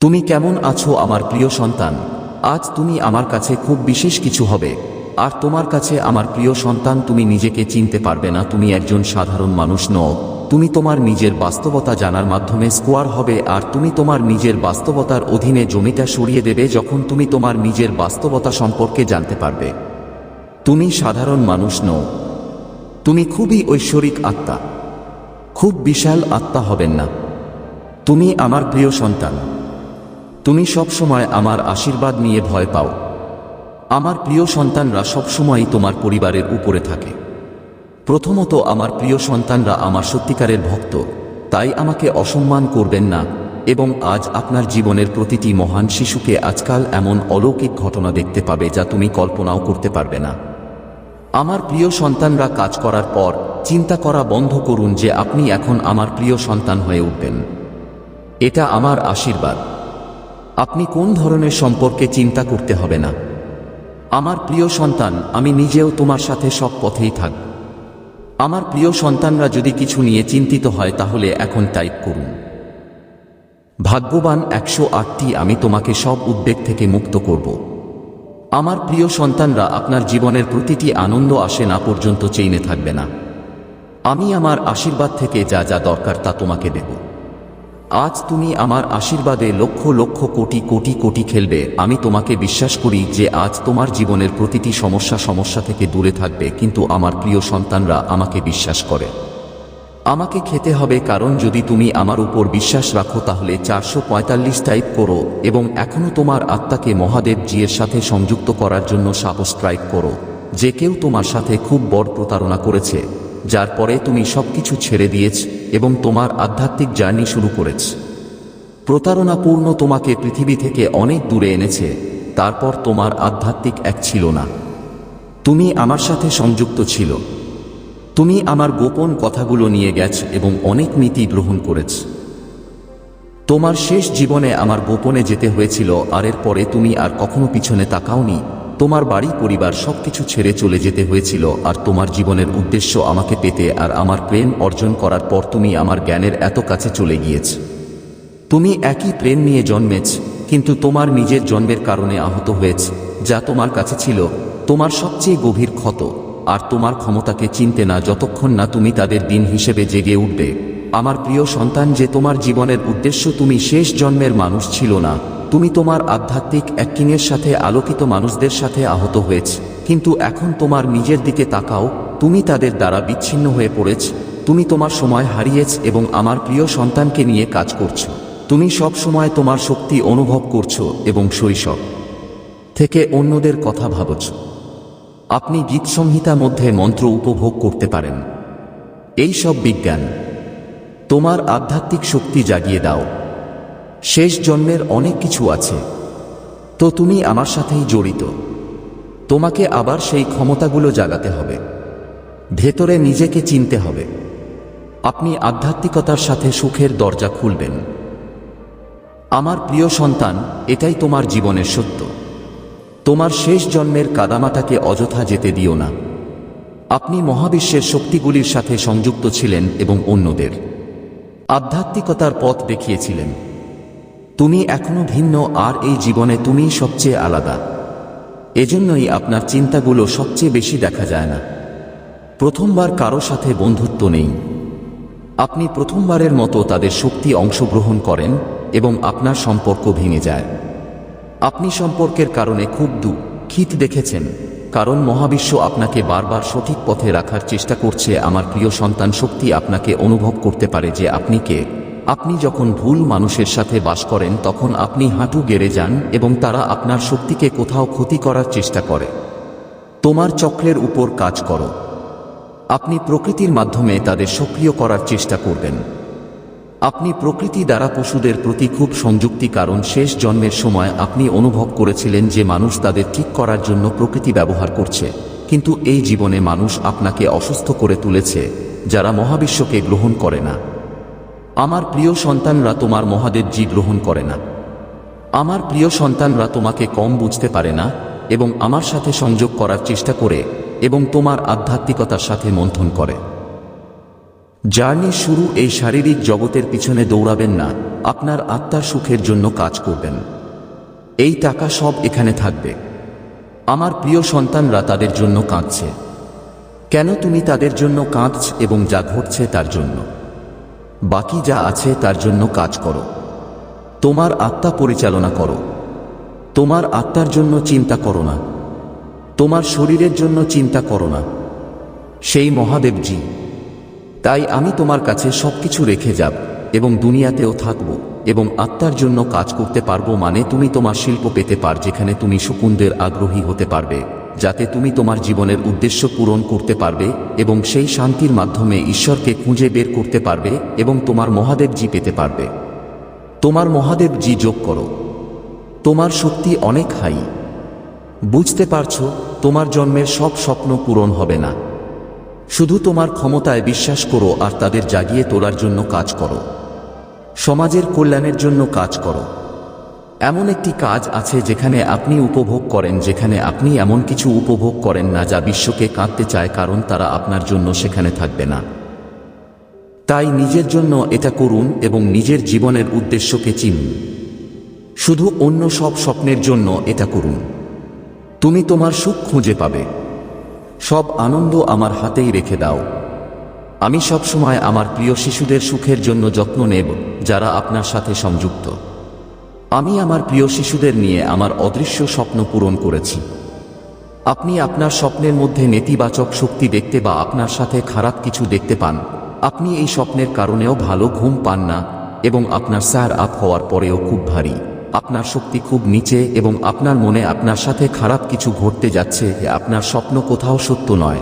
তুমি কেমন আছো আমার প্রিয় সন্তান? আজ তুমি আমার কাছে খুব বিশেষ কিছু হবে। আর তোমার কাছে আমার প্রিয় সন্তান তুমি নিজেকে চিনতে পারবে না, তুমি একজন সাধারণ মানুষ নও। তুমি তোমার নিজের বাস্তবতা জানার মাধ্যমে স্কোয়ার হবে, আর তুমি তোমার নিজের বাস্তবতার অধীনে জমিটা সরিয়ে দেবে যখন তুমি তোমার নিজের বাস্তবতা সম্পর্কে জানতে পারবে। তুমি সাধারণ মানুষ নও। তুমি খুবই ঐশ্বরিক আত্মা। খুব বিশাল আত্মা হবেন না। তুমি আমার প্রিয় সন্তান। তুমি সবসময় আমার আশীর্বাদ নিয়ে ভয় পাও। আমার প্রিয় সন্তানরা সবসময়ই তোমার পরিবারের উপরে থাকে। প্রথমত আমার প্রিয় সন্তানরা আমার সত্যিকারের ভক্ত, তাই আমাকে অসম্মান করবেন না, এবং আজ আপনার জীবনের প্রতিটি মহান শিশুকে আজকাল এমন অলৌকিক ঘটনা দেখতে পাবে যা তুমি কল্পনাও করতে পারবে না। আমার প্রিয় সন্তানরা কাজ করার পর চিন্তা করা বন্ধ করুন যে আপনি এখন আমার প্রিয় সন্তান হয়ে উঠবেন। এটা আমার আশীর্বাদ। আপনি কোন ধরনের সম্পর্কে চিন্তা করতে হবে না। আমার প্রিয় সন্তান, আমি নিজেও তোমার সাথে সব পথেই থাকব আমার প্রিয় সন্তানরা যদি কিছু নিয়ে চিন্তিত হয়, তাহলে এখন টাইপ করুন। ভাগ্যবান একশো আটটি আমি তোমাকে সব উদ্বেগ থেকে মুক্ত করব। আমার প্রিয় সন্তানরা, আপনার জীবনের প্রতিটি আনন্দ আসে না পর্যন্ত চেইনে থাকবে না। আমি আমার আশীর্বাদ থেকে যা যা দরকার তা তোমাকে দেব। আজ তুমি আমার আশীর্বাদে লক্ষ লক্ষ কোটি কোটি কোটি খেলবে। আমি তোমাকে বিশ্বাস করি যে আজ তোমার জীবনের প্রতিটি সমস্যা সমস্যা থেকে দূরে থাকবে, কিন্তু আমার প্রিয় সন্তানরা আমাকে বিশ্বাস করে। আমাকে খেতে হবে কারণ যদি তুমি আমার উপর বিশ্বাস রাখো তাহলে চারশো পঁয়তাল্লিশ টাইপ করো এবং এখনও তোমার আত্মাকে মহাদেব জিয়ের সাথে সংযুক্ত করার জন্য সাবস্ক্রাইব করো, যে কেউ তোমার সাথে খুব বড় প্রতারণা করেছে, যার পরে তুমি সবকিছু ছেড়ে দিয়েছ এবং তোমার আধ্যাত্মিক জার্নি শুরু করেছে। প্রতারণাপূর্ণ তোমাকে পৃথিবী থেকে অনেক দূরে এনেছে, তারপর তোমার আধ্যাত্মিক এক ছিল না। তুমি আমার সাথে সংযুক্ত ছিল। তুমি আমার গোপন কথাগুলো নিয়ে গেছ এবং অনেক নীতি গ্রহণ করেছ। তোমার শেষ জীবনে আমার গোপনে যেতে হয়েছিল, আর এর পরে তুমি আর কখনো পিছনে তাকাওনি। তোমার বাড়ি, পরিবার সবকিছু ছেড়ে চলে যেতে হয়েছিল আর তোমার জীবনের উদ্দেশ্য আমাকে পেতে আর আমার প্রেম অর্জন করার পর তুমি আমার জ্ঞানের এত কাছে চলে গিয়েছ। তুমি একই প্রেম নিয়ে জন্মেছ, কিন্তু তোমার নিজের জন্মের কারণে আহত হয়েছ, যা তোমার কাছে ছিল, তোমার সবচেয়ে গভীর ক্ষত, আর তোমার ক্ষমতাকে চিনতে না যতক্ষণ না তুমি তাদের দিন হিসেবে জেগে উঠবে। আমার প্রিয় সন্তান, যে তোমার জীবনের উদ্দেশ্য তুমি শেষ জন্মের মানুষ ছিল না তুমি তোমার আধ্যাত্মিক অ্যাক্টিংয়ের সাথে আলোকিত মানুষদের সাথে আহত হয়েছ। কিন্তু এখন তোমার নিজের দিকে তাকাও, তুমি তাদের দ্বারা বিচ্ছিন্ন হয়ে পড়েছ। তুমি তোমার সময় হারিয়েছ এবং আমার প্রিয় সন্তানকে নিয়ে কাজ করছ। তুমি সব সময় তোমার শক্তি অনুভব করছ এবং শৈশব থেকে অন্যদের কথা ভাবছ। আপনি গীত সংহিতা মধ্যে মন্ত্র উপভোগ করতে পারেন। এই সব বিজ্ঞান, তোমার আধ্যাত্মিক শক্তি জাগিয়ে দাও। শেষ জন্মের অনেক কিছু আছে। তো তুমি আমার সাথেই জড়িত। তোমাকে আবার সেই ক্ষমতাগুলো জাগাতে হবে। ভেতরে নিজেকে চিনতে হবে। আপনি আধ্যাত্মিকতার সাথে সুখের দরজা খুলবেন। আমার প্রিয় সন্তান, এটাই তোমার জীবনের সত্য। তোমার শেষ জন্মের কাদামাটাকে অযথা যেতে দিও না। আপনি মহাবিশ্বের শক্তিগুলির সাথে সংযুক্ত ছিলেন এবং অন্যদের। আধ্যাত্মিকতার পথ দেখিয়েছিলেন। তুমি এখনও ভিন্ন, আর এই জীবনে তুমি সবচেয়ে আলাদা। এজন্যই আপনার চিন্তাগুলো সবচেয়ে বেশি দেখা যায় না। প্রথমবার কারও সাথে বন্ধুত্ব নেই। আপনি প্রথমবারের মতো তাদের শক্তি অংশগ্রহণ করেন এবং আপনার সম্পর্ক ভেঙে যায়। আপনি সম্পর্কের কারণে খুব দুঃখিত দেখেছেন, কারণ মহাবিশ্ব আপনাকে বারবার সঠিক পথে রাখার চেষ্টা করছে। আমার প্রিয় সন্তান, শক্তি আপনাকে অনুভব করতে পারে যে আপনি কে। আপনি যখন ভুল মানুষের সাথে বাস করেন, তখন আপনি হাঁটু গেড়ে যান এবং তারা আপনার শক্তিকে কোথাও ক্ষতি করার চেষ্টা করে। তোমার চক্রের উপর কাজ করো। আপনি প্রকৃতির মাধ্যমে তাদের সক্রিয় করার চেষ্টা করবেন। আপনি প্রকৃতি দ্বারা পশুদের প্রতি খুব সংযুক্তি, কারণ শেষ জন্মের সময় আপনি অনুভব করেছিলেন যে মানুষ তাদের ঠিক করার জন্য প্রকৃতি ব্যবহার করছে। কিন্তু এই জীবনে মানুষ আপনাকে অসুস্থ করে তুলেছে, যারা মহাবিশ্বকে গ্রহণ করে না। আমার প্রিয় সন্তানরা তোমার মহাদেবজি গ্রহণ করে না। আমার প্রিয় সন্তানরা তোমাকে কম বুঝতে পারে না এবং আমার সাথে সংযোগ করার চেষ্টা করে এবং তোমার আধ্যাত্মিকতার সাথে মন্থন করে। জার্নি শুরু এই শারীরিক জগতের পিছনে দৌড়াবেন না, আপনার আত্মার সুখের জন্য কাজ করবেন। এই টাকা সব এখানে থাকবে। আমার প্রিয় সন্তানরা তাদের জন্য কাঁদছে। কেন তুমি তাদের জন্য কাঁদছ এবং যা ঘটছে তার জন্য? বাকি যা আছে তার জন্য কাজ করো। তোমার আত্মা পরিচালনা করো। তোমার আত্মার জন্য চিন্তা করো না। তোমার শরীরের জন্য চিন্তা করো না। সেই মহাদেবজি, তাই আমি তোমার কাছে সবকিছু রেখে যাব এবং দুনিয়াতেও থাকব এবং আত্মার জন্য কাজ করতে পারব মানে তুমি তোমার শিল্প পেতে পার যেখানে তুমি সুকুন্দের আগ্রহী হতে পারবে। যাতে তুমি তোমার জীবনের উদ্দেশ্য পূরণ করতে পারবে এবং সেই শান্তির মাধ্যমে ঈশ্বরকে খুঁজে বের করতে পারবে এবং তোমার মহাদেবজি পেতে পারবে। তোমার মহাদেবজি যোগ করো। তোমার শক্তি অনেক হাই। বুঝতে পারছ, তোমার জন্মের সব স্বপ্ন পূরণ হবে না। শুধু তোমার ক্ষমতায় বিশ্বাস করো আর তাদের জাগিয়ে তোলার জন্য কাজ করো। সমাজের কল্যাণের জন্য কাজ করো। এমন একটি কাজ আছে যেখানে আপনি উপভোগ করেন, যেখানে আপনি এমন কিছু উপভোগ করেন না যা বিশ্বকে কাঁদতে চায়, কারণ তারা আপনার জন্য সেখানে থাকবে না। তাই নিজের জন্য এটা করুন এবং নিজের জীবনের উদ্দেশ্যকে চিনুন। শুধু অন্য সব স্বপ্নের জন্য এটা করুন। তুমি তোমার সুখ খুঁজে পাবে। সব আনন্দ আমার হাতেই রেখে দাও। আমি সবসময় আমার প্রিয় শিশুদের সুখের জন্য যত্ন নেব, যারা আপনার সাথে সংযুক্ত। আমি আমার প্রিয় শিশুদের নিয়ে আমার অদৃশ্য স্বপ্ন পূরণ করেছি। আপনি আপনার স্বপ্নের মধ্যে নেতিবাচক শক্তি দেখতে বা আপনার সাথে খারাপ কিছু দেখতে পান। আপনি এই স্বপ্নের কারণেও ভালো ঘুম পান না এবং আপনার স্যার আপ হওয়ার পরেও খুব ভারী। আপনার শক্তি খুব নিচে এবং আপনার মনে আপনার সাথে খারাপ কিছু ঘটতে যাচ্ছে আপনার স্বপ্ন কোথাও সত্য নয়।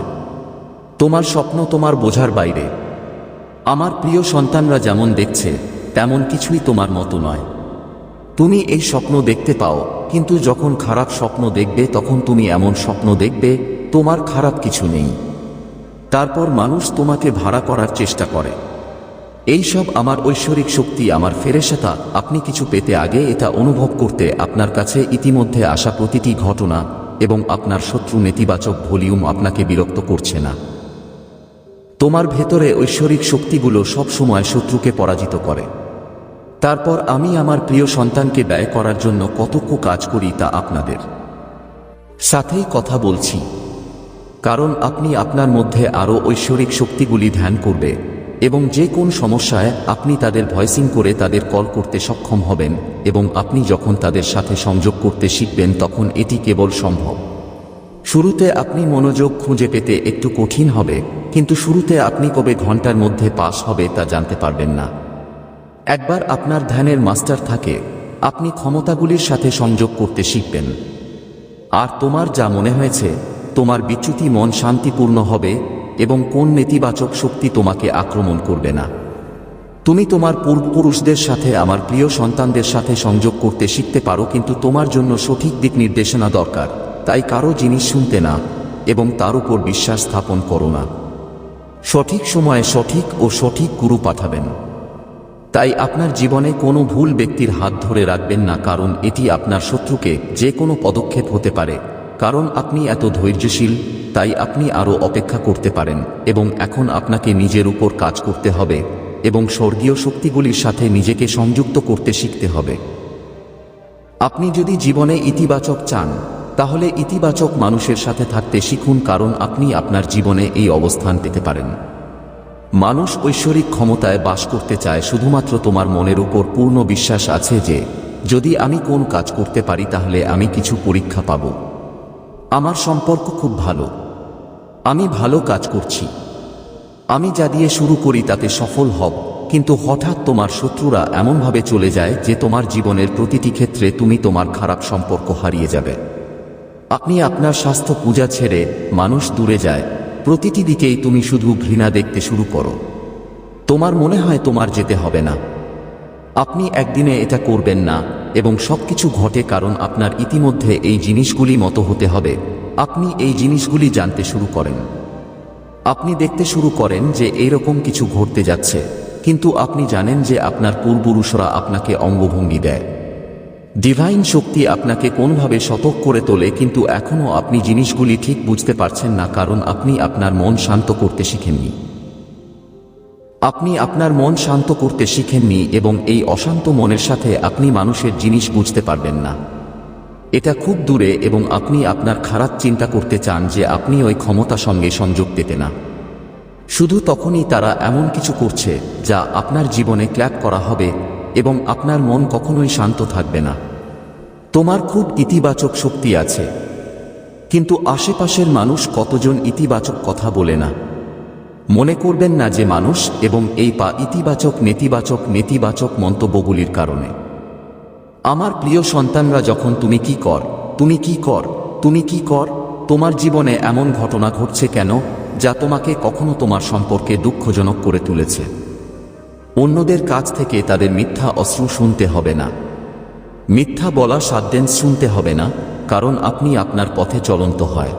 তোমার স্বপ্ন তোমার বোঝার বাইরে। আমার প্রিয় সন্তানরা যেমন দেখছে, তেমন কিছুই তোমার মতো নয়। তুমি এই স্বপ্ন দেখতে পাও, কিন্তু যখন খারাপ স্বপ্ন দেখবে তখন তুমি এমন স্বপ্ন দেখবে, তোমার খারাপ কিছু নেই। তারপর মানুষ তোমাকে ভাড়া করার চেষ্টা করে। এই সব আমার ঐশ্বরিক শক্তি, আমার ফেরেশাতা, আপনি কিছু পেতে আগে এটা অনুভব করতে আপনার কাছে ইতিমধ্যে আসা প্রতিটি ঘটনা এবং আপনার শত্রু নেতিবাচক ভলিউম আপনাকে বিরক্ত করছে না। তোমার ভেতরে ঐশ্বরিক শক্তিগুলো সব সময় শত্রুকে পরাজিত করে। তারপর আমি আমার প্রিয় সন্তানকে ব্যয় করার জন্য কতক্য কাজ করি তা আপনাদের সাথেই কথা বলছি। কারণ আপনি আপনার মধ্যে আরও ঐশ্বরিক শক্তিগুলি ধ্যান করবে এবং যে কোন সমস্যায় আপনি তাদের ভয়েসিং করে তাদের কল করতে সক্ষম হবেন এবং আপনি যখন তাদের সাথে সংযোগ করতে শিখবেন তখন এটি কেবল সম্ভব। শুরুতে আপনি মনোযোগ খুঁজে পেতে একটু কঠিন হবে, কিন্তু শুরুতে আপনি কবে ঘণ্টার মধ্যে পাস হবে তা জানতে পারবেন না। একবার আপনার ধ্যানের মাস্টার থাকে, আপনি ক্ষমতাগুলির সাথে সংযোগ করতে শিখবেন। আর তোমার যা মনে হয়েছে, তোমার বিচ্যুতি মন শান্তিপূর্ণ হবে এবং কোন নেতিবাচক শক্তি তোমাকে আক্রমণ করবে না। তুমি তোমার পূর্বপুরুষদের সাথে, আমার প্রিয় সন্তানদের সাথে সংযোগ করতে শিখতে পারো, কিন্তু তোমার জন্য সঠিক দিক নির্দেশনা দরকার, তাই কারও জিনিস শুনতে না এবং তার উপর বিশ্বাস স্থাপন করো না। সঠিক সময়ে সঠিক ও সঠিক গুরু পাঠাবেন। তাই আপনার জীবনে কোনো ভুল ব্যক্তির হাত ধরে রাখবেন না, কারণ এটি আপনার শত্রুকে যে কোনো পদক্ষেপ হতে পারে। কারণ আপনি এত ধৈর্যশীল, তাই আপনি আরও অপেক্ষা করতে পারেন এবং এখন আপনাকে নিজের উপর কাজ করতে হবে এবং স্বর্গীয় শক্তিগুলির সাথে নিজেকে সংযুক্ত করতে শিখতে হবে। আপনি যদি জীবনে ইতিবাচক চান, তাহলে ইতিবাচক মানুষের সাথে থাকতে শিখুন, কারণ আপনি আপনার জীবনে এই অবস্থান পেতে পারেন। মানুষ ঐশ্বরিক ক্ষমতায় বাস করতে চায় শুধুমাত্র তোমার মনের উপর পূর্ণ বিশ্বাস আছে যে, যদি আমি কোন কাজ করতে পারি তাহলে আমি কিছু পরীক্ষা পাব। আমার সম্পর্ক খুব ভালো। আমি ভালো কাজ করছি। আমি যা দিয়ে শুরু করি তাতে সফল হব, কিন্তু হঠাৎ তোমার শত্রুরা এমনভাবে চলে যায় যে তোমার জীবনের প্রতিটি ক্ষেত্রে তুমি তোমার খারাপ সম্পর্ক হারিয়ে যাবে। আপনি আপনার স্বাস্থ্য পূজা ছেড়ে মানুষ দূরে যায় প্রতিটি দিকেই তুমি শুধু ঘৃণা দেখতে শুরু করো। তোমার মনে হয় তোমার যেতে হবে না। আপনি একদিনে এটা করবেন না, এবং সবকিছু ঘটে কারণ আপনার ইতিমধ্যে এই জিনিসগুলি মতো হতে হবে। আপনি এই জিনিসগুলি জানতে শুরু করেন। আপনি দেখতে শুরু করেন যে এইরকম কিছু ঘটতে যাচ্ছে, কিন্তু আপনি জানেন যে আপনার পূর্বপুরুষরা আপনাকে অঙ্গভঙ্গি দেয়। ডিভাইন শক্তি আপনাকে কোনভাবে সতর্ক করে তোলে, কিন্তু এখনও আপনি জিনিসগুলি ঠিক বুঝতে পারছেন না, কারণ আপনি আপনার মন শান্ত করতে শিখেননি। আপনি আপনার মন শান্ত করতে শিখেননি এবং এই অশান্ত মনের সাথে আপনি মানুষের জিনিস বুঝতে পারবেন না। এটা খুব দূরে এবং আপনি আপনার খারাপ চিন্তা করতে চান যে আপনি ওই ক্ষমতা সঙ্গে সংযোগ পেতে না। শুধু তখনই তারা এমন কিছু করছে, যা আপনার জীবনে ক্ল্যাপ করা হবে এবং আপনার মন কখনোই শান্ত থাকবে না। তোমার খুব ইতিবাচক শক্তি আছে। কিন্তু আশেপাশের মানুষ কতজন ইতিবাচক কথা বলে না। মনে করবেন না যে মানুষ এবং এই পা ইতিবাচক, নেতিবাচক নেতিবাচক মন্তব্যগুলির কারণে। আমার প্রিয় সন্তানরা, যখন তুমি কি কর, তুমি কি কর, তুমি কি কর, তোমার জীবনে এমন ঘটনা ঘটছে কেন, যা তোমাকে কখনো তোমার সম্পর্কে দুঃখজনক করে তুলেছে? অন্যদের কাছ থেকে তাদের মিথ্যা অশ্রু শুনতে হবে না। মিথ্যা বলা সাদ্দেন্স শুনতে হবে না, কারণ আপনি আপনার পথে চলন্ত হয়।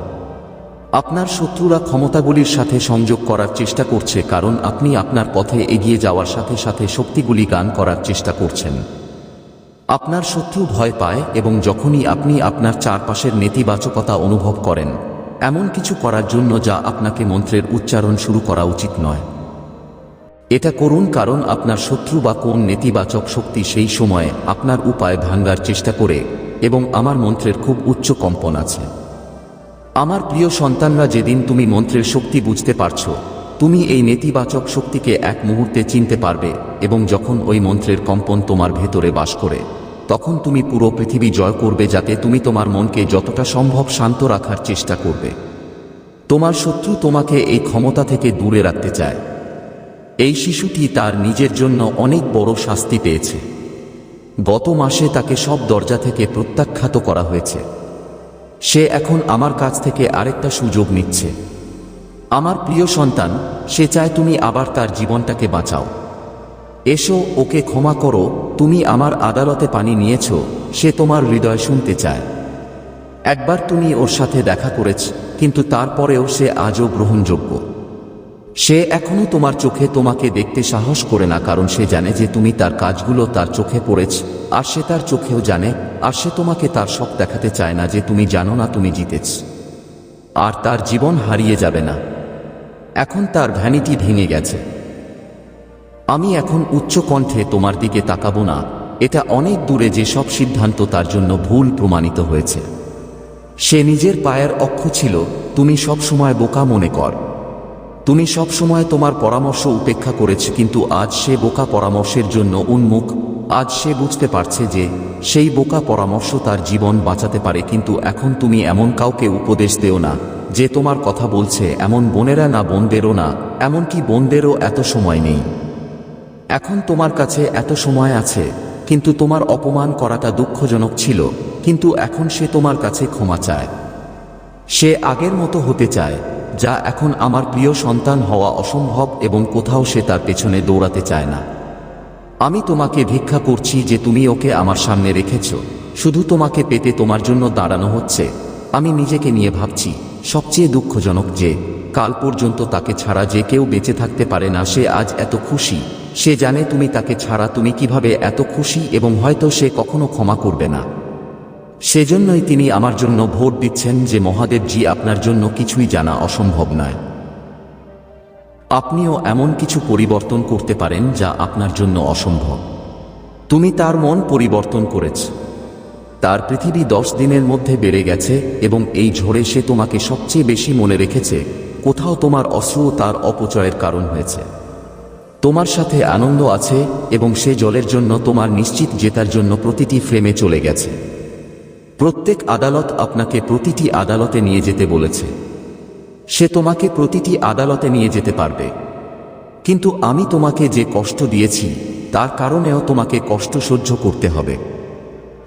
আপনার শত্রুরা ক্ষমতাগুলির সাথে সংযোগ করার চেষ্টা করছে, কারণ আপনি আপনার পথে এগিয়ে যাওয়ার সাথে সাথে শক্তিগুলি গান করার চেষ্টা করছেন। আপনার শত্রু ভয় পায় এবং যখনই আপনি আপনার চারপাশের নেতিবাচকতা অনুভব করেন, এমন কিছু করার জন্য যা আপনাকে মন্ত্রের উচ্চারণ শুরু করা উচিত নয়। এটা করুন কারণ আপনার শত্রু বা কোন নেতিবাচক শক্তি সেই সময়ে আপনার উপায় ভাঙ্গার চেষ্টা করে এবং আমার মন্ত্রের খুব উচ্চ কম্পন আছে। আমার প্রিয় সন্তানরা, যেদিন তুমি মন্ত্রের শক্তি বুঝতে পারছ, তুমি এই নেতিবাচক শক্তিকে এক মুহূর্তে চিনতে পারবে এবং যখন ওই মন্ত্রের কম্পন তোমার ভেতরে বাস করে, তখন তুমি পুরো পৃথিবী জয় করবে যাতে তুমি তোমার মনকে যতটা সম্ভব শান্ত রাখার চেষ্টা করবে। তোমার শত্রু তোমাকে এই ক্ষমতা থেকে দূরে রাখতে চায়। এই শিশুটি তার নিজের জন্য অনেক বড় শাস্তি পেয়েছে। গত মাসে তাকে সব দরজা থেকে প্রত্যাখ্যাত করা হয়েছে। সে এখন আমার কাছ থেকে আরেকটা সুযোগ নিচ্ছে। আমার প্রিয় সন্তান, সে চায় তুমি আবার তার জীবনটাকে বাঁচাও। এসো, ওকে ক্ষমা করো, তুমি আমার আদালতে পানি নিয়েছ, সে তোমার হৃদয় শুনতে চায়। একবার তুমি ওর সাথে দেখা করেছ, কিন্তু তারপরেও সে আজও গ্রহণযোগ্য। সে এখনও তোমার চোখে তোমাকে দেখতে সাহস করে না, কারণ সে জানে যে তুমি তার কাজগুলো তার চোখে পড়েছ, আর সে তার চোখেও জানে, আর সে তোমাকে তার সব দেখাতে চায় না যে তুমি জানো না তুমি জিতেছ। আর তার জীবন হারিয়ে যাবে না। এখন তার ভ্যানিটি ভেঙে গেছে। আমি এখন উচ্চ কণ্ঠে তোমার দিকে তাকাবো না, এটা অনেক দূরে যে সব সিদ্ধান্ত তার জন্য ভুল প্রমাণিত হয়েছে। সে নিজের পায়ের অক্ষ ছিল, তুমি সব সময় বোকা মনে কর। তুমি সব সময় তোমার পরামর্শ উপেক্ষা করেছ, কিন্তু আজ সে বোকা পরামর্শের জন্য উন্মুখ। আজ সে বুঝতে পারছে যে সেই বোকা পরামর্শ তার জীবন বাঁচাতে পারে, কিন্তু এখন তুমি এমন কাউকে উপদেশ দেও না যে তোমার কথা বলছে, এমন বোনেরা না বোনদেরও না, এমনকি বোনদেরও এত সময় নেই। এখন তোমার কাছে এত সময় আছে, কিন্তু তোমার অপমান করাটা দুঃখজনক ছিল, কিন্তু এখন সে তোমার কাছে ক্ষমা চায়। সে আগের মতো হতে চায় যা এখন আমার প্রিয় সন্তান হওয়া অসম্ভব এবং কোথাও সে তার পেছনে দৌড়াতে চায় না। আমি তোমাকে ভিক্ষা করছি যে তুমি ওকে আমার সামনে রেখেছ। শুধু তোমাকে পেতে তোমার জন্য দাঁড়ানো হচ্ছে। আমি নিজেকে নিয়ে ভাবছি, সবচেয়ে দুঃখজনক যে, কাল পর্যন্ত তাকে ছাড়া যে কেউ বেঁচে থাকতে পারে না, সে আজ এত খুশি। সে জানে তুমি তাকে ছাড়া তুমি কীভাবে এত খুশি এবং হয়তো সে কখনো ক্ষমা করবে না। সেজন্যই তিনি আমার জন্য ভোট দিচ্ছেন যে মহাদেবজি আপনার জন্য কিছুই জানা অসম্ভব নয়। আপনিও এমন কিছু পরিবর্তন করতে পারেন যা আপনার জন্য অসম্ভব। তুমি তার মন পরিবর্তন করেছ। তার পৃথিবী দশ দিনের মধ্যে বেড়ে গেছে এবং এই ঝড়ে সে তোমাকে সবচেয়ে বেশি মনে রেখেছে, কোথাও তোমার অশ্রু তার অপচয়ের কারণ হয়েছে। তোমার সাথে আনন্দ আছে এবং সে জলের জন্য তোমার নিশ্চিত জেতার জন্য প্রতিটি ফ্রেমে চলে গেছে। প্রত্যেক আদালত আপনাকে প্রতিটি আদালতে নিয়ে যেতে বলেছে। সে তোমাকে প্রতিটি আদালতে নিয়ে যেতে পারবে। কিন্তু আমি তোমাকে যে কষ্ট দিয়েছি, তার কারণেও তোমাকে কষ্ট সহ্য করতে হবে।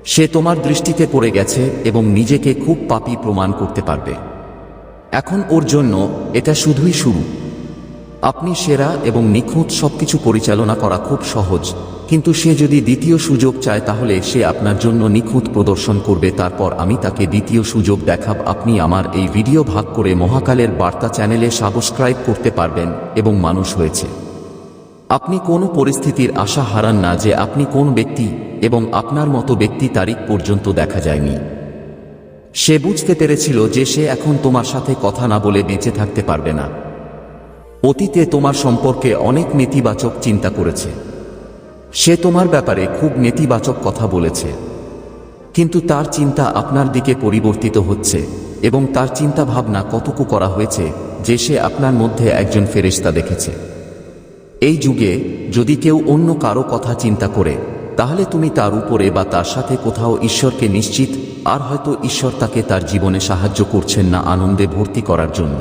সে তোমার দৃষ্টিতে পড়ে গেছে এবং নিজেকে খুব পাপী প্রমাণ করতে পারবে। এখন ওর জন্য এটা শুধুই শুরু। আপনি সেরা এবং নিখুঁত সবকিছু পরিচালনা করা খুব সহজ। কিন্তু সে যদি দ্বিতীয় সুযোগ চায় তাহলে সে আপনার জন্য নিখুঁত প্রদর্শন করবে। তারপর আমি তাকে দ্বিতীয় সুযোগ দেখাব। আপনি আমার এই ভিডিও ভাগ করে মহাকালের বার্তা চ্যানেলে সাবস্ক্রাইব করতে পারবেন এবং মানুষ হয়েছে। আপনি কোনো পরিস্থিতির আশা হারান না যে আপনি কোন ব্যক্তি এবং আপনার মতো ব্যক্তি তারিখ পর্যন্ত দেখা যায়নি। সে বুঝতে পেরেছিল যে সে এখন তোমার সাথে কথা না বলে বেঁচে থাকতে পারবে না। অতীতে তোমার সম্পর্কে অনেক নেতিবাচক চিন্তা করেছে। সে তোমার ব্যাপারে খুব নেতিবাচক কথা বলেছে। কিন্তু তার চিন্তা আপনার দিকে পরিবর্তিত হচ্ছে এবং তার চিন্তা ভাবনা কতটুকু করা হয়েছে যে সে আপনার মধ্যে একজন ফেরেশতা দেখেছে। এই যুগে যদি কেউ অন্য কারও কথা চিন্তা করে, তাহলে তুমি তার উপরে বা তার সাথে কোথাও ঈশ্বরকে নিশ্চিত, আর হয়তো ঈশ্বর তাকে তার জীবনে সাহায্য করছেন না আনন্দে ভর্তি করার জন্য।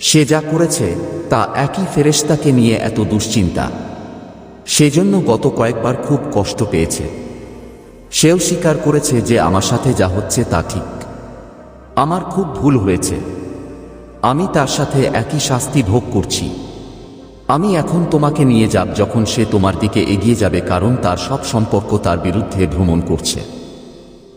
সে যা করেছে, তা একই ফেরেশতাকে নিয়ে এত দুশ্চিন্তা। সেজন্য গত কয়েকবার খুব কষ্ট পেয়েছে। সেও স্বীকার করেছে যে আমার সাথে যা হচ্ছে তা ঠিক। আমার খুব ভুল হয়েছে। আমি তার সাথে একই শাস্তি ভোগ করছি। আমি এখন তোমাকে নিয়ে যাব যখন সে তোমার দিকে এগিয়ে যাবে কারণ তার সব সম্পর্ক তার বিরুদ্ধে ভ্রমণ করছে।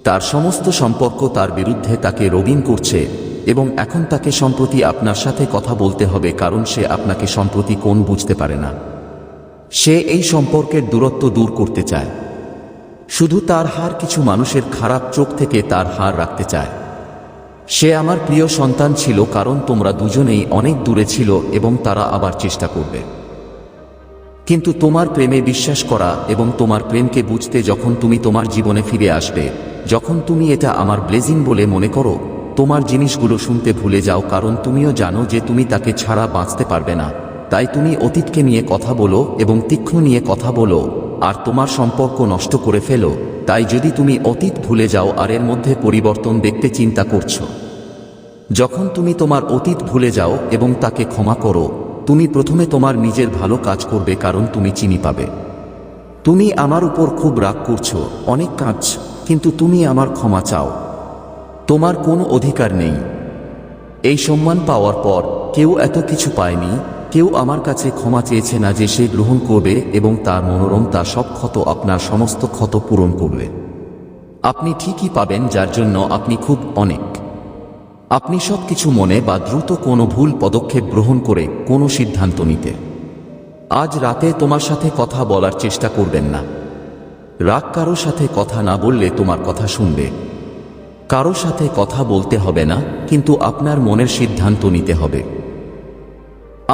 তার সমস্ত সম্পর্ক তার বিরুদ্ধে তাকে রবিন করছে এবং এখন তাকে সম্প্রতি আপনার সাথে কথা বলতে হবে কারণ সে আপনাকে সম্প্রতি কোন বুঝতে পারে না। সে এই সম্পর্কের দূরত্ব দূর করতে চায়। শুধু তার হার কিছু মানুষের খারাপ চোখ থেকে তার হার রাখতে চায়। সে আমার প্রিয় সন্তান ছিল কারণ তোমরা দুজনেই অনেক দূরে ছিল এবং তারা আবার চেষ্টা করবে। কিন্তু তোমার প্রেমে বিশ্বাস করা এবং তোমার প্রেমকে বুঝতে যখন তুমি তোমার জীবনে ফিরে আসবে, যখন তুমি এটা আমার ব্লেজিং বলে মনে করো, তোমার জিনিসগুলো শুনতে ভুলে যাও কারণ তুমিও জানো যে তুমি তাকে ছাড়া বাঁচতে পারবে না। তাই তুমি অতীতকে নিয়ে কথা বলো এবং তীক্ষ্ণ নিয়ে কথা বলো, আর তোমার সম্পর্ক নষ্ট করে ফেলো। তাই যদি তুমি অতীত ভুলে যাও, আর এর মধ্যে পরিবর্তন দেখতে চিন্তা করছ। যখন তুমি তোমার অতীত ভুলে যাও এবং তাকে ক্ষমা করো, তুমি প্রথমে তোমার নিজের ভালো কাজ করবে কারণ তুমি চিনি পাবে। তুমি আমার উপর খুব রাগ করছ, অনেক কাজ কিন্তু তুমি আমার ক্ষমা চাও। তোমার কোনো অধিকার নেই। এই সম্মান পাওয়ার পর কেউ এত কিছু পায়নি। কেউ আমার কাছে ক্ষমা চেয়েছে না যে সে গ্রহণ করবে এবং তার মনোরম, তার সব ক্ষত আপনার সমস্ত ক্ষত পূরণ করবে। আপনি ঠিকই পাবেন, যার জন্য আপনি খুব অনেক। আপনি সব কিছু মনে বা দ্রুত কোনো ভুল পদক্ষেপ গ্রহণ করে কোনো সিদ্ধান্ত নিতে। আজ রাতে তোমার সাথে কথা বলার চেষ্টা করবেন না। রাগ কারও সাথে কথা না বললে তোমার কথা শুনবে। কারও সাথে কথা বলতে হবে না, কিন্তু আপনার মনের সিদ্ধান্ত নিতে হবে।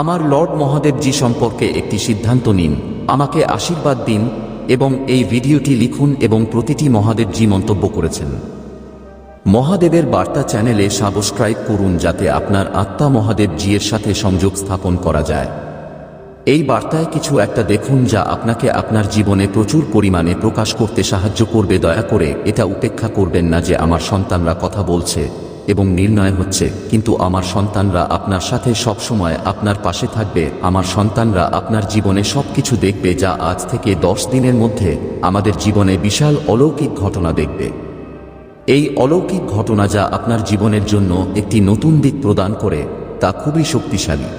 আমার লর্ড মহাদেবজি সম্পর্কে একটি সিদ্ধান্ত নিন, আমাকে আশীর্বাদ দিন এবং এই ভিডিওটি লিখুন এবং প্রতিটি মহাদেবজি মন্তব্য করেছেন। মহাদেবের বার্তা চ্যানেলে সাবস্ক্রাইব করুন যাতে আপনার আত্মা মহাদেব জিয়ের সাথে সংযোগ স্থাপন করা যায়। এই বার্তায় কিছু একটা দেখুন যা আপনাকে আপনার জীবনে প্রচুর পরিমাণে প্রকাশ করতে সাহায্য করবে। দয়া করে এটা উপেক্ষা করবেন না যে আমার সন্তানরা কথা বলছে। এবং নির্ণয় হচ্ছে, কিন্তু আমার সন্তানরা আপনার সাথে সব সময় আপনার পাশে থাকবে, আমার সন্তানরা আপনার জীবনে সব কিছু দেখবে যা আজ থেকে দশ দিনের মধ্যে আমাদের জীবনে বিশাল অলৌকিক ঘটনা দেখবে। এই অলৌকিক ঘটনা যা আপনার জীবনের জন্য একটি নতুন দিক প্রদান করে, তা খুবই শক্তিশালী।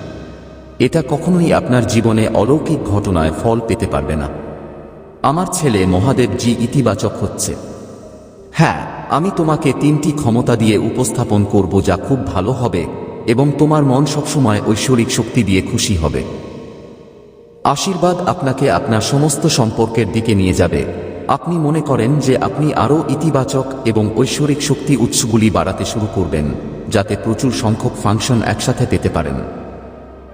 এটা কখনোই আপনার জীবনে অলৌকিক ঘটনায় ফল পেতে পারবে না। আমার ছেলে মহাদেবজি ইতিবাচক হচ্ছে। হ্যাঁ আমি তোমাকে তিনটি ক্ষমতা দিয়ে উপস্থাপন করব যা খুব ভালো হবে এবং তোমার মন সবসময় ঐশ্বরিক শক্তি দিয়ে খুশি হবে। আশীর্বাদ আপনাকে আপনার সমস্ত সম্পর্কের দিকে নিয়ে যাবে। আপনি মনে করেন যে আপনি আরও ইতিবাচক এবং ঐশ্বরিক শক্তি উৎসগুলি বাড়াতে শুরু করবেন, যাতে প্রচুর সংখ্যক ফাংশন একসাথে পেতে পারেন।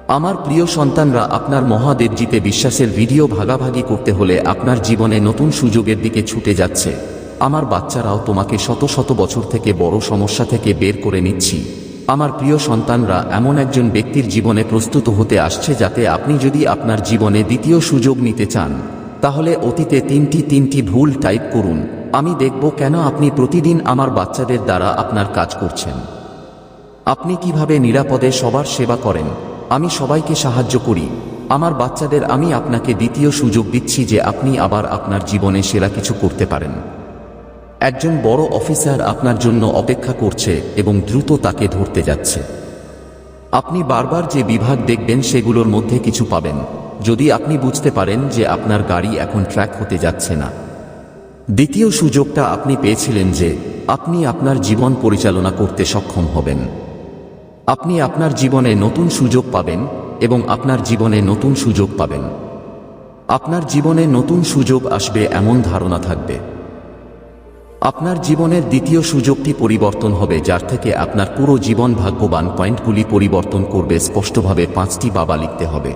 আমার প্রিয় সন্তানরা, আপনার মহাদেবজিতে বিশ্বাসের ভিডিও ভাগাভাগি করতে হলে আপনার জীবনে নতুন সুযোগের দিকে ছুটে যাচ্ছে। আমার বাচ্চারাও তোমাকে শত শত বছর থেকে বড় সমস্যা থেকে বের করে নিচ্ছি। আমার প্রিয় সন্তানরা, এমন একজন ব্যক্তির জীবনে প্রস্তুত হতে আসছে যাতে আপনি যদি আপনার জীবনে দ্বিতীয় সুযোগ নিতে চান, তাহলে অতীতে তিনটি তিনটি ভুল টাইপ করুন। আমি দেখব কেন আপনি প্রতিদিন আমার বাচ্চাদের দ্বারা আপনার কাজ করছেন। আপনি কীভাবে নিরাপদে সবার সেবা করেন? আমি সবাইকে সাহায্য করি। আমার বাচ্চাদের আমি আপনাকে দ্বিতীয় সুযোগ দিচ্ছি যে আপনি আবার আপনার জীবনে সেরা কিছু করতে পারেন। একজন বড় অফিসার আপনার জন্য অপেক্ষা করছে এবং দ্রুত তাকে ধরতে যাচ্ছে। আপনি বারবার যে বিভাগ দেখবেন সেগুলোর মধ্যে কিছু পাবেন। যদি আপনি বুঝতে পারেন যে আপনার গাড়ি এখন ট্র্যাক হতে যাচ্ছে না। দ্বিতীয় সুযোগটা আপনি পেয়েছিলেন যে আপনি আপনার জীবন পরিচালনা করতে সক্ষম হবেন। আপনি আপনার জীবনে নতুন সুযোগ পাবেন এবং আপনার জীবনে নতুন সুযোগ পাবেন। আপনার জীবনে নতুন সুযোগ আসবে এমন ধারণা থাকবে। আপনার জীবনের দ্বিতীয় সুযোগটি পরিবর্তন হবে, যার থেকে আপনার পুরো জীবন ভাগ্যবান পয়েন্টগুলি পরিবর্তন করবে, স্পষ্টভাবে পাঁচটি বাবা লিখতে হবে।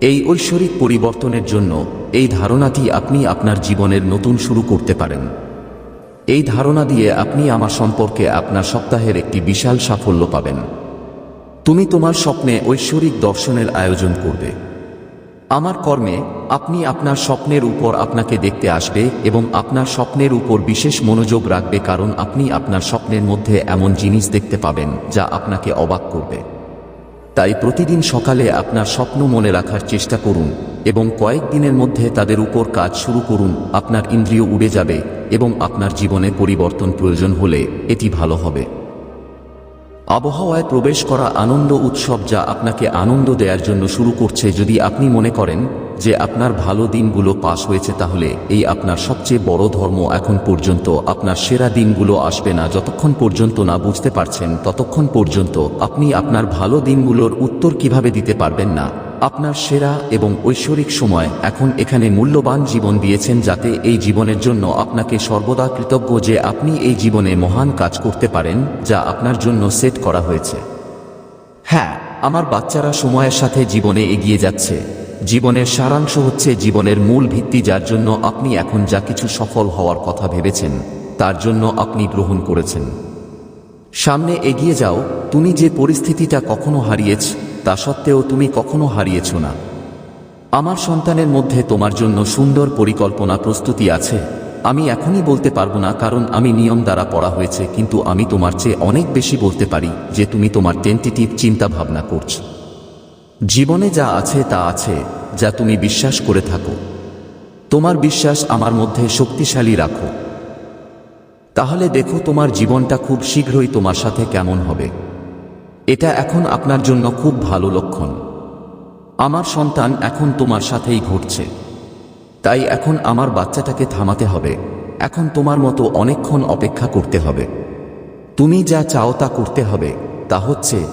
এই ঐশ্বরিক পরিবর্তনের জন্য এই ধারণাটি আপনি আপনার জীবনের নতুন শুরু করতে পারেন। এই ধারণা দিয়ে আপনি আমার সম্পর্কে আপনার সপ্তাহের একটি বিশাল সাফল্য পাবেন। তুমি তোমার স্বপ্নে ঐশ্বরিক দর্শনের আয়োজন করবে। আমার কর্মে আপনি আপনার স্বপ্নের উপর আপনাকে দেখতে আসবে এবং আপনার স্বপ্নের উপর বিশেষ মনোযোগ রাখবে কারণ আপনি আপনার স্বপ্নের মধ্যে এমন জিনিস দেখতে পাবেন যা আপনাকে অবাক করবে। তাই প্রতিদিন সকালে আপনার স্বপ্ন মনে রাখার চেষ্টা করুন এবং কয়েক দিনের মধ্যে তাদের উপর কাজ শুরু করুন, আপনার ইন্দ্রিয় উড়ে যাবে এবং আপনার জীবনে পরিবর্তন প্রয়োজন হলে এটি ভালো হবে। আবহাওয়ায় প্রবেশ করা আনন্দ উৎসব যা আপনাকে আনন্দ দেওয়ার জন্য শুরু করছে যদি আপনি মনে করেন যে আপনার ভালো দিনগুলো পাশ হয়েছে তাহলে এই আপনার সবচেয়ে বড় ধর্ম এখন পর্যন্ত আপনার সেরা দিনগুলো আসবে না। যতক্ষণ পর্যন্ত না বুঝতে পারছেন, ততক্ষণ পর্যন্ত আপনি আপনার ভালো দিনগুলোর উত্তর কীভাবে দিতে পারবেন না। আপনার সেরা এবং ঐশ্বরিক সময় এখন এখানে মূল্যবান জীবন দিয়েছেন যাতে এই জীবনের জন্য আপনাকে সর্বদা কৃতজ্ঞ যে আপনি এই জীবনে মহান কাজ করতে পারেন, যা আপনার জন্য সেট করা হয়েছে। হ্যাঁ আমার বাচ্চারা সময়ের সাথে জীবনে এগিয়ে যাচ্ছে। জীবনের সারাংশ হচ্ছে জীবনের মূল ভিত্তি যার জন্য আপনি এখন যা কিছু সফল হওয়ার কথা ভেবেছেন, তার জন্য আপনি গ্রহণ করেছেন। সামনে এগিয়ে যাও, তুমি যে পরিস্থিতিটা কখনো হারিয়েছ তা সত্ত্বেও তুমি কখনো হারিয়েছ না। আমার সন্তানের মধ্যে তোমার জন্য সুন্দর পরিকল্পনা প্রস্তুতি আছে। আমি এখনই বলতে পারব না, কারণ আমি নিয়ম দ্বারা পড়া হয়েছে, কিন্তু আমি তোমার চেয়ে অনেক বেশি বলতে পারি যে তুমি তোমার টেন্টেটিভ চিন্তা ভাবনা করছ। জীবনে যা আছে তা আছে, যা তুমি বিশ্বাস করে থাকো। তোমার বিশ্বাস আমার মধ্যে শক্তিশালী রাখো। তাহলে দেখো তোমার জীবনটা খুব শীঘ্রই তোমার সাথে কেমন হবে। এটা এখন আপনার জন্য খুব ভালো লক্ষণ। আমার সন্তান এখন তোমার সাথেই ঘটছে। তাই এখন আমার বাচ্চাটাকে থামাতে হবে। এখন তোমার মতো অনেকক্ষণ অপেক্ষা করতে হবে। তুমি যা চাও তা করতে হবে, তা হচ্ছে